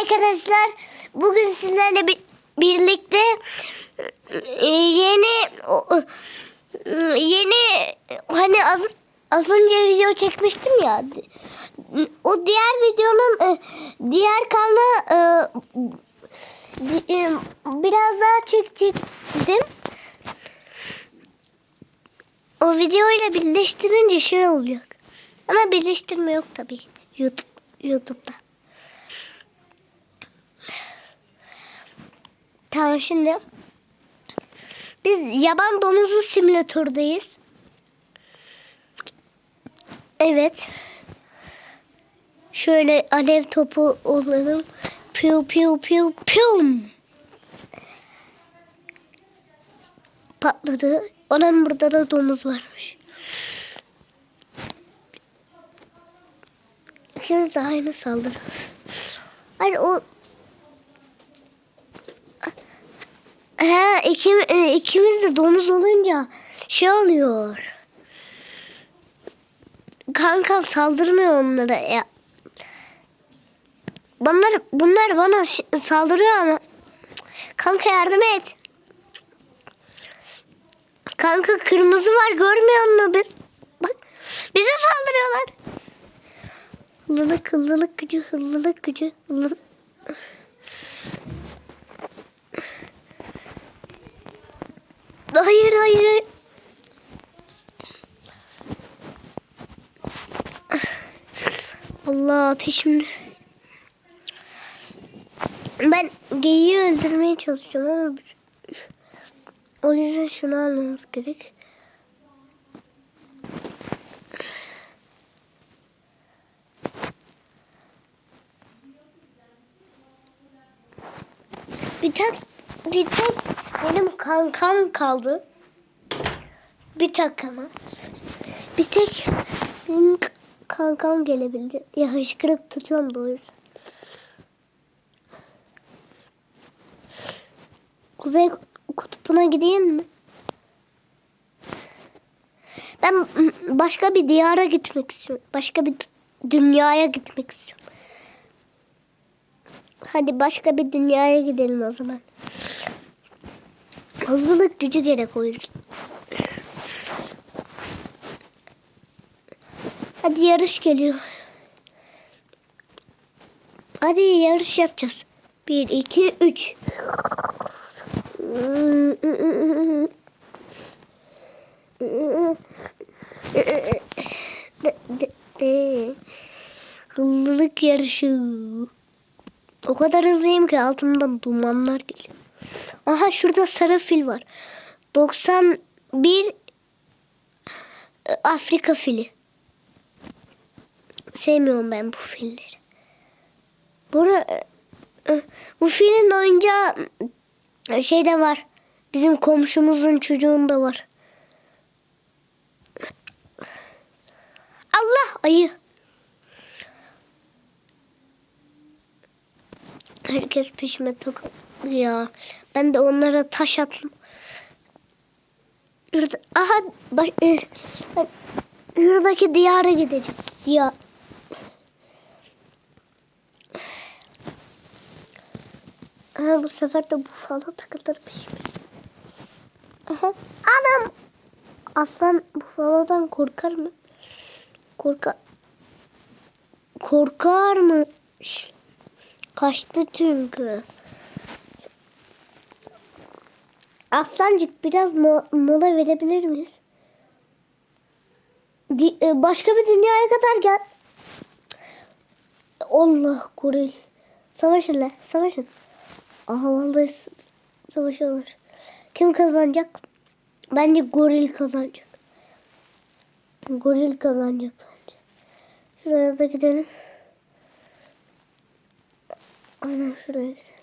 arkadaşlar. Bugün sizlerle bir, birlikte e, yeni o- yeni hani az, az önce video çekmiştim ya. O diğer videonun e, diğer e, e, biraz daha çekecektim. O videoyla birleştirince şey oluyor. Ama birleştirme yok tabii. YouTube YouTube'da. Tamam şimdi biz yaban domuzu simülatördeyiz. Evet. Şöyle alev topu olalım. Piu piu piu pium. Patladı. Onun burada da domuz varmış. İkimiz de aynı saldırı. Hayır o... He ikim, e, ikimiz de domuz olunca şey oluyor. Kankam saldırmıyor onlara ya. Bunlar, bunlar bana saldırıyor ama. Kanka yardım et. Kanka kırmızı var görmüyor musun biz? Bak bize saldırıyorlar. Hızlılık, hızlılık gücü, hızlılık gücü, hızlılık. Hayır. Allah peşimde. Ben geyiği öldürmeye çalışıyorum ama o yüzden şunu almamız gerek. Bir tek bir tek benim kankam kaldı. Bir tek ama. Bir tek kankam gelebildi. Ya hışkırık tutuyorum da o yüzden. Kuzey kutbuna gideyim mi? Ben başka bir diyara gitmek istiyorum. Başka bir dünyaya gitmek istiyorum. Hadi başka bir dünyaya gidelim o zaman. Hızlılık gücü gerek o yüzden. Hadi yarış geliyor. Hadi yarış yapacağız. Bir, iki, üç. Hızlılık yarışı. O kadar hızlıyım ki altımdan dumanlar geliyor. Aha şurada sarı fil var. 91 e, Afrika fili. Sevmiyorum ben bu filleri. Bura, e, bu filin oyuncağı e, şeyde var. Bizim komşumuzun çocuğunda var. Allah ayı. Herkes peşime takıldı ya. Ben de onlara taş attım. Şurada, aha bak, e, bak, şuradaki diyara gidelim. Diyar. Aha, bu sefer de bufalo takılır peşime. Aha, anam. Aslan bufalodan korkar mı? Korkar. Korkar mı? Kaçtı çünkü. Aslancık biraz mo- mola verebilir miyiz? E, başka bir dünyaya kadar gel. Allah goril. Savaşın lan savaşın. S- savaşıyorlar. Kim kazanacak? Bence goril kazanacak. Goril kazanacak bence. Şuraya da gidelim. Aynen şuraya gidelim.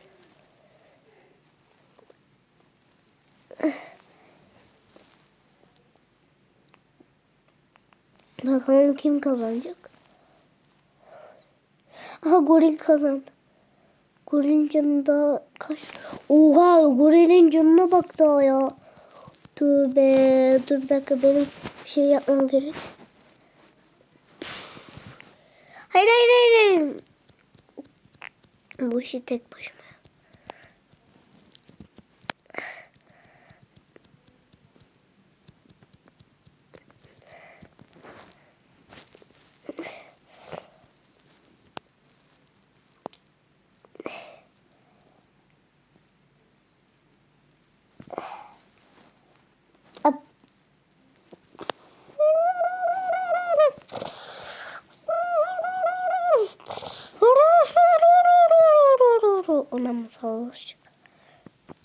Bakalım kim kazanacak. Aha goril kazandı. Gorilin canı daha kaç? Oha gorilin canına bak daha ya. Dur be. Dur bir dakika benim bir şey yapmam gerek. Hayır hayır. hayır. Bu işi tek başıma.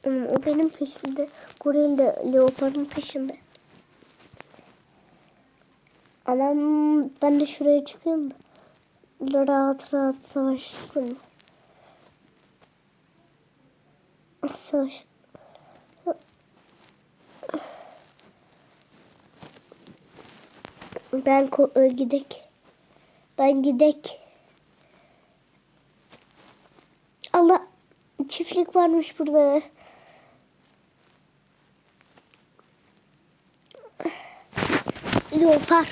Hmm, O benim peşimde. Goril de leoparın peşinde. Ama ben de şuraya çıkayım da. Rahat rahat savaşsın. Savaş. Ben ö, gidek. Ben gidek. Allah çiftlik varmış burada. Leopar.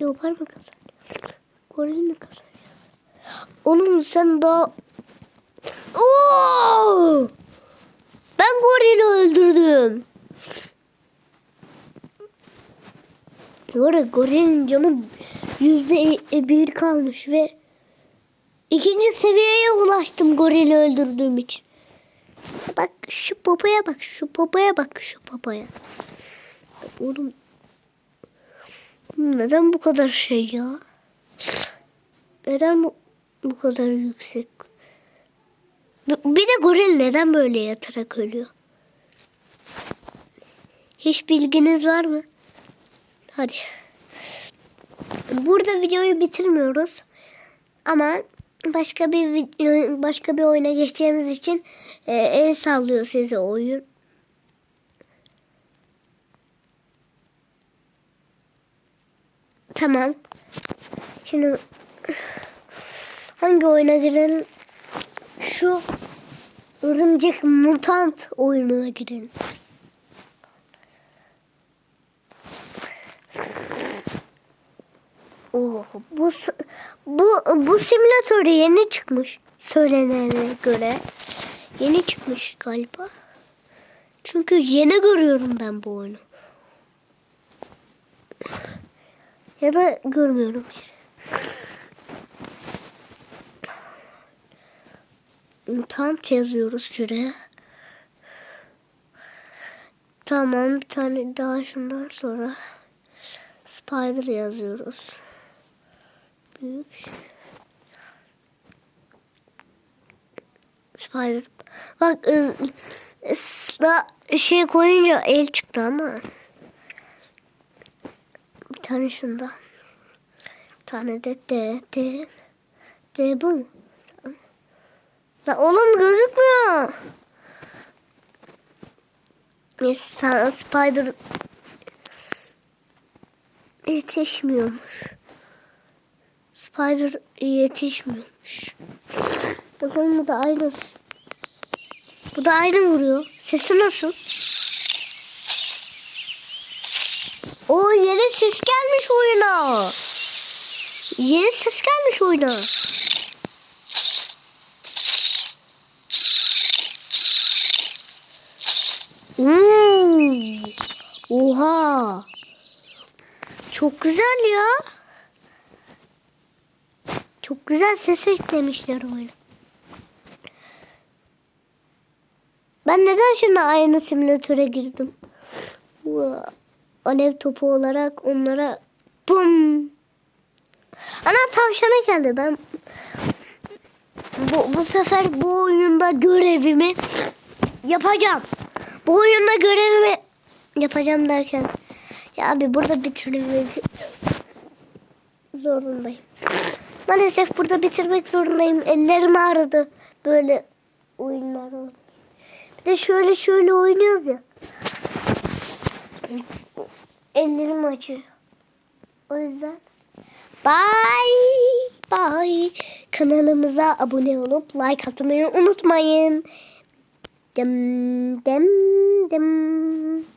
Leopar mı kazanıyor? Goril mi kazanıyor? Oğlum sen daha... Oo! Ben gorili öldürdüm. Bu arada gorilin canı yüzde bir kalmış ve ikinci seviyeye ulaştım gorili öldürdüğüm için. Bak şu popaya bak, şu popaya bak, şu popaya. Oğlum neden bu kadar şey ya? Neden bu, bu kadar yüksek? Bir de goril neden böyle yatarak ölüyor? Hiç bilginiz var mı? Hadi. Burada videoyu bitirmiyoruz. Ama başka bir başka bir oyuna geçeceğimiz için e, el sallıyor size oyun. Tamam. Şimdi hangi oyuna girelim? Şu örümcek mutant oyununa girelim. Oh, bu bu bu simülatör yeni çıkmış söylenene göre. Yeni çıkmış galiba. Çünkü yeni görüyorum ben bu oyunu. Ya da görmüyorum. Mutant yazıyoruz şuraya. Tamam bir tane daha şundan sonra Spider yazıyoruz. Büyük. Spider. Bak ısla şey koyunca el çıktı ama. Bir tane şunda. Bir tane de D. D. D bu. Lan oğlum gözükmüyor. Neyse sana Spider yetişmiyormuş. Spider yetişmiyormuş. Bakalım bu da aynı. Bu da aynı vuruyor. Sesi nasıl? O yeni ses gelmiş oyuna. Yeni ses gelmiş oyuna. Hmm. Oha. Çok güzel ya. Çok güzel ses eklemişler oyuna. Ben neden şimdi aynı simülatöre girdim? Alev topu olarak onlara bum. Ana tavşana geldi. Ben bu, bu sefer bu oyunda görevimi yapacağım. Bu oyunda görevimi yapacağım derken ya abi burada bitirmek zorundayım. Maalesef burada bitirmek zorundayım. Ellerim ağrıdı. Böyle oyunlar oldu. Bir de şöyle şöyle oynuyoruz ya. Ellerim acıyor. O yüzden bye bye. Kanalımıza abone olup like atmayı unutmayın. Dem dem dem.